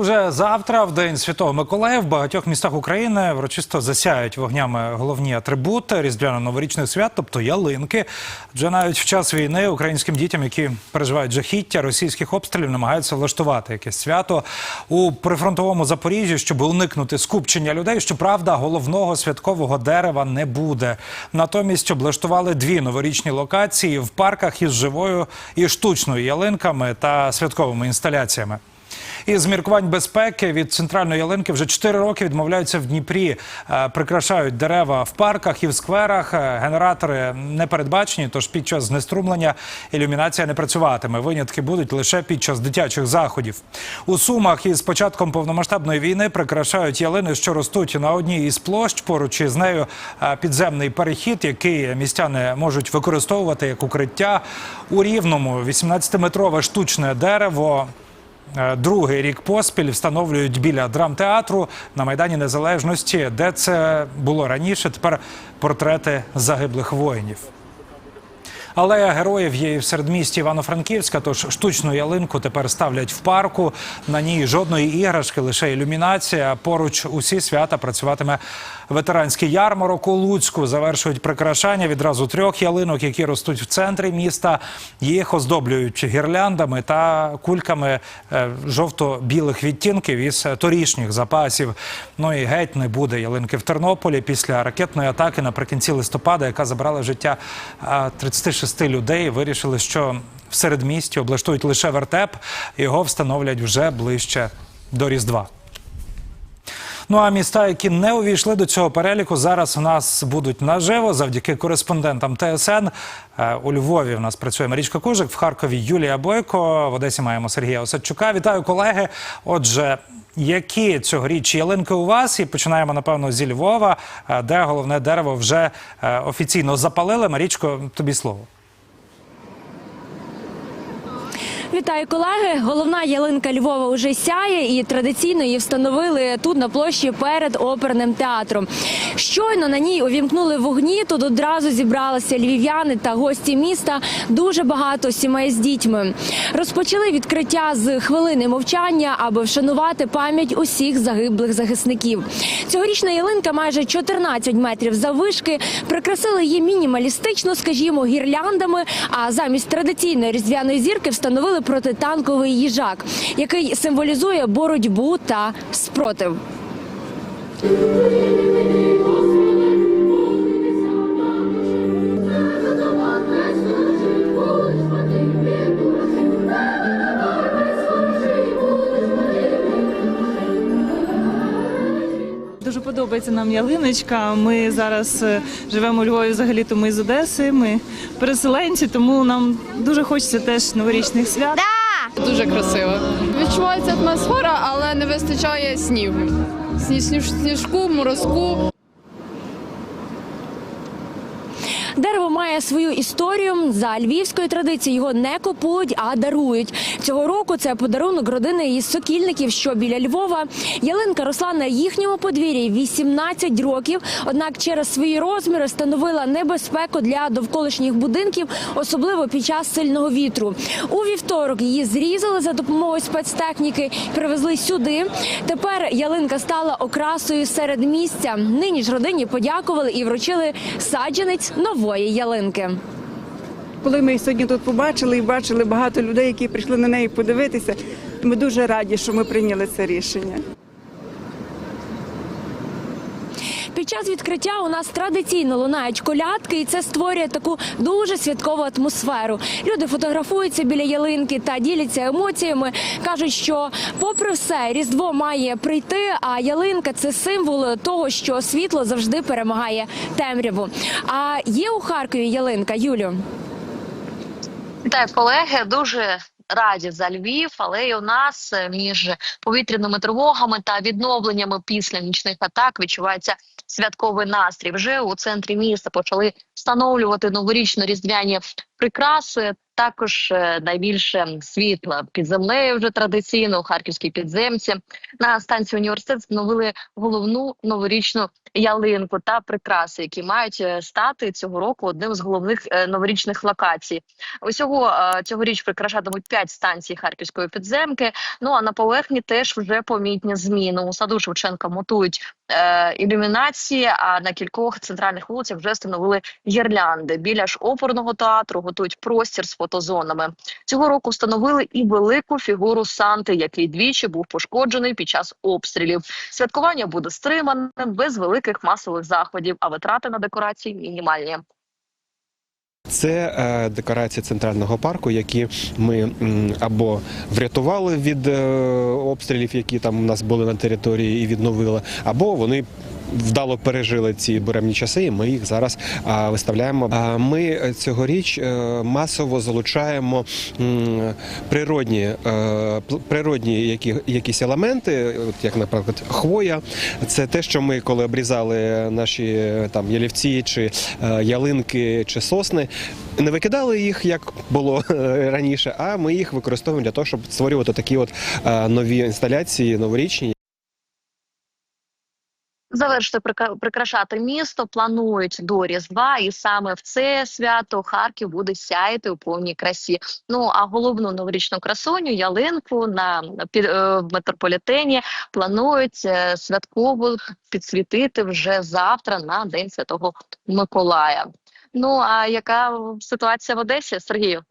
Уже завтра, в день Святого Миколая, в багатьох містах України врочисто засяють вогнями головні атрибути різдвяно-новорічних свят, тобто ялинки. Вже навіть в час війни українським дітям, які переживають жахіття російських обстрілів, намагаються влаштувати якесь свято у прифронтовому Запоріжжі, щоб уникнути скупчення людей. Щоправда, головного святкового дерева не буде. Натомість облаштували дві новорічні локації в парках із живою і штучною ялинками та святковими інсталяціями. Із міркувань безпеки від центральної ялинки вже 4 роки відмовляються в Дніпрі. Е, Прикрашають дерева в парках і в скверах. Е, Генератори не передбачені, тож під час знеструмлення ілюмінація не працюватиме. Винятки будуть лише під час дитячих заходів. У Сумах із початком повномасштабної війни прикрашають ялини, що ростуть на одній із площ. Поруч із нею е, підземний перехід, який містяни можуть використовувати як укриття. У рівному 18-метрове штучне дерево. Е, Другий рік поспіль встановлюють біля драмтеатру на Майдані Незалежності, де це було раніше. Тепер портрети загиблих воїнів. Але героїв є і в середмісті Івано-Франківська. Тож штучну ялинку тепер ставлять в парку. На ній жодної іграшки, лише ілюмінація. Поруч усі свята працюватиме ветеранський ярмарок у Луцьку. Завершують прикрашання відразу трьох ялинок, які ростуть в центрі міста. Їх оздоблюють гірляндами та кульками е, жовто-білих відтінків із торішніх запасів. Ну і геть не буде ялинки в Тернополі після ракетної атаки наприкінці листопада, яка забрала життя е, 36 шести людей вирішили, що в середмісті облаштують лише вертеп, його встановлять вже ближче до Різдва. Ну а міста, які не увійшли до цього переліку, зараз у нас будуть наживо завдяки кореспондентам ТСН. Е, у Львові в нас працює Марічка Кужик, в Харкові Юлія Бойко. В Одесі маємо Сергія Осадчука. Вітаю колеги. Отже, які цьогоріч ялинки у вас? І починаємо напевно зі Львова, е, де головне дерево вже е, офіційно запалили. Марічко, тобі слово. Вітаю, колеги. Головна ялинка Львова уже сяє, і традиційно її встановили тут на площі перед оперним театром. Щойно на ній увімкнули вогні. Тут одразу зібралися львів'яни та гості міста. Дуже багато сімей з дітьми. Розпочали відкриття з хвилини мовчання, аби вшанувати пам'ять усіх загиблих захисників. Цьогорічна ялинка майже 14 метрів заввишки. Прикрасили її мінімалістично, скажімо, гірляндами. А замість традиційної різдвяної зірки встановили протитанковий їжак, який символізує боротьбу та спротив. Подобається нам ялиночка. Ми зараз е, живемо у Львові, взагалі то ми з Одеси. Ми переселенці, тому нам дуже хочеться теж новорічних свят. Дуже красиво. Відчувається атмосфера, але не вистачає снігу. Сні- сніж- Сніжку, морозку. Дерево має свою історію. За львівською традицією його не купують, а дарують. Цього року це подарунок родини із сокільників, що біля Львова. Ялинка росла на їхньому подвір'ї 18 років. Однак через свої розміри становила небезпеку для довколишніх будинків, особливо під час сильного вітру. У вівторок її зрізали за допомогою спецтехніки, привезли сюди. Тепер ялинка стала окрасою серед місця. Нині ж родині подякували і вручили саджанець нової ялинки. Коли ми сьогодні тут побачили і бачили багато людей, які прийшли на неї подивитися, ми дуже раді, що ми прийняли це рішення. Під час відкриття у нас традиційно лунають колядки, і це створює таку дуже святкову атмосферу. Люди фотографуються біля ялинки та діляться емоціями. кажуть, що, попри все, різдво має прийти. А ялинка це символ того, що світло завжди перемагає темряву. А є у Харкові ялинка, Юлю? Так, колеги, дуже раді за Львів, але й у нас е, між повітряними тривогами та відновленнями після нічних атак відчувається святковий настрій. Вже у центрі міста почали встановлювати новорічно-різдвяні прикраси також е, найбільше світла під землею вже традиційно у харківській підземці. На станції університет встановили головну новорічну ялинку та прикраси, які мають е, стати цього року одним з головних е, новорічних локацій. Усього цьогоріч прикрашатимуть п'ять станцій харківської підземки. Ну а на поверхні теж вже помітні зміни. У саду Шевченка монтують е, ілюмінації. А на кількох центральних вулицях вже встановили гірлянди. Біля ж оперного театру готують простір з фотозонами. Цього року встановили і велику фігуру Санти, який двічі був пошкоджений під час обстрілів. Святкування буде стриманим без великих масових заходів, а витрати на декорації мінімальні. Це е, декорації центрального парку, які ми або врятували від е, обстрілів, які там у нас були на території, і відновили, або вони. Вдало пережили ці буремні часи, і ми їх зараз виставляємо. Ми е, цьогоріч е, масово залучаємо природні, е, природні які, якісь елементи, як, наприклад, хвоя. Це те, що ми, коли обрізали наші там ялівці, чи ялинки, чи сосни, не викидали їх, як було раніше, а ми їх використовуємо для того, щоб створювати такі от нові інсталяції, новорічні. Завершити прикрашати місто планують до Різдва, і саме в це свято Харків буде сяяти у повній красі. Ну а головну новорічну красуню ялинку на е, в метрополітені планують е, святково підсвітити вже завтра на День Святого Миколая. Ну а яка ситуація в Одесі, Сергію?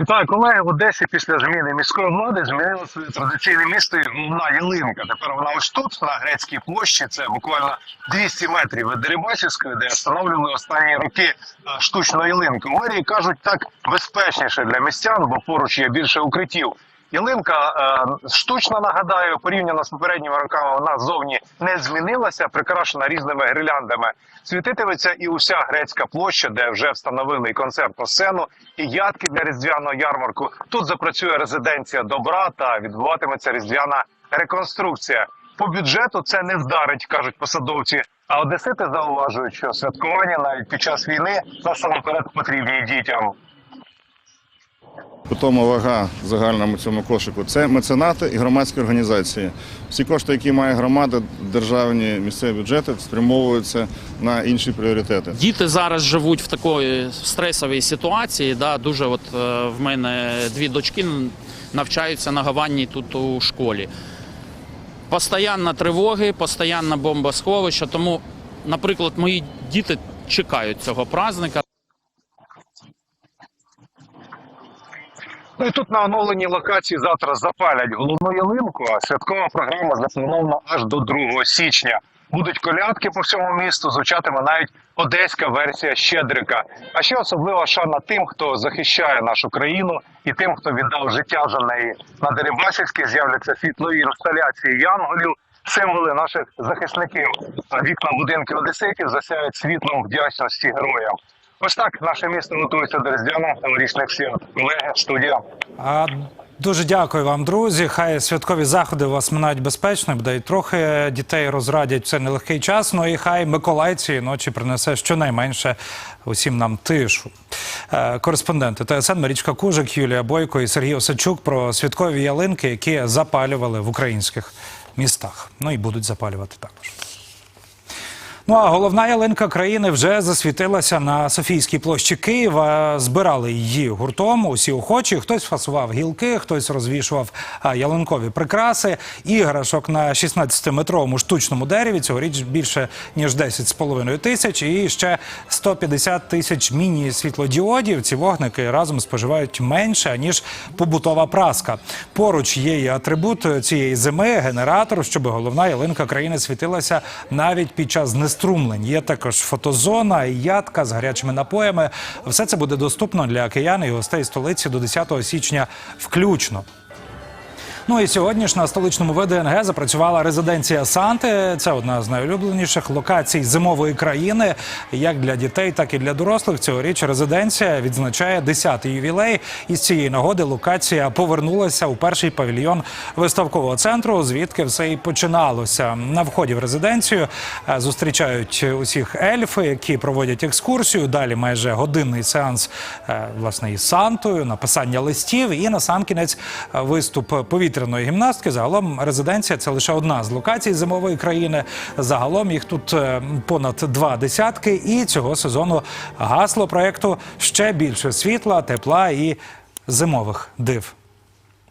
Вітаю колеги в Одесі після зміни міської влади змінило своє традиційне місто на ялинка. Тепер вона ось тут, на грецькій площі. Це буквально 200 метрів від Дерибасівської, де встановлювали останні роки е, штучну ялинку. Мерії кажуть, так безпечніше для містян, бо поруч є більше укриттів. Ялинка е, штучна, нагадаю, порівняно з попередніми роками, вона зовні не змінилася, прикрашена різними гірляндами. Світитиметься і уся грецька площа, де вже встановили і концертну сцену, і ядки для різдвяного ярмарку. Тут запрацює резиденція добра та відбуватиметься різдвяна реконструкція. По бюджету це не вдарить, кажуть посадовці. А одесити зауважують, що святкування навіть під час війни насамперед потрібні дітям. Питома вага в загальному цьому кошику це меценати і громадські організації. Всі кошти, які має громада, державні місцеві бюджети, спрямовуються на інші пріоритети. Діти зараз живуть в такої стресовій ситуації. Да, дуже от е, в мене дві дочки навчаються на Гаванні тут у школі. Постоянно тривоги, постійно бомбосховища. Тому, наприклад, мої діти чекають цього праздника. Ну і тут на оновленій локації завтра запалять головну ялинку, а святкова програма запланована аж до 2 січня. Будуть колядки по всьому місту, звучатиме навіть одеська версія Щедрика. А ще особлива шана тим, хто захищає нашу країну, і тим, хто віддав життя за неї. На Дерибасівській з'являться світлові інсталяції янголів, символи наших захисників. Вікна будинків одеситів засяють світлом вдячності героям. Ось так наше місто готується до різдвяних новорічних свят. Колеги, студія. А, дуже дякую вам, друзі. Хай святкові заходи у вас минають безпечно, бодай трохи дітей розрадять в цей нелегкий час. Ну і хай Миколай цієї ночі принесе щонайменше усім нам тишу. Е, Кореспонденти ТСН Марічка Кужик, Юлія Бойко і Сергій Осадчук про святкові ялинки, які запалювали в українських містах. Ну і будуть запалювати також. Ну а головна ялинка країни вже засвітилася на Софійській площі Києва. Збирали її гуртом. Усі охочі. Хтось фасував гілки, хтось розвішував ялинкові прикраси. Іграшок на 16-метровому штучному дереві. Цьогоріч більше ніж 10,5 тисяч. І ще 150 тисяч міні-світлодіодів. Ці вогники разом споживають менше ніж побутова праска. Поруч є і атрибут цієї зими генератор, щоб головна ялинка країни світилася навіть під час знеструмлень. Є також фотозона ядка з гарячими напоями. Все це буде доступно для киян і гостей столиці до 10 січня включно. Ну і сьогодні ж на столичному ВДНГ запрацювала резиденція Санти. Це одна з найулюбленіших локацій зимової країни, як для дітей, так і для дорослих. Цьогоріч резиденція відзначає 10-й ювілей. І з цієї нагоди локація повернулася у перший павільйон виставкового центру, звідки все і починалося. На вході в резиденцію е, зустрічають усіх ельфи, які проводять екскурсію. Далі майже годинний сеанс е, власне із Сантою, написання листів і на сам кінець виступ повітряної гімнастки. Загалом резиденція це лише одна з локацій зимової країни. Загалом їх тут е, понад два десятки. І цього сезону гасло проекту ще більше світла, тепла і зимових див.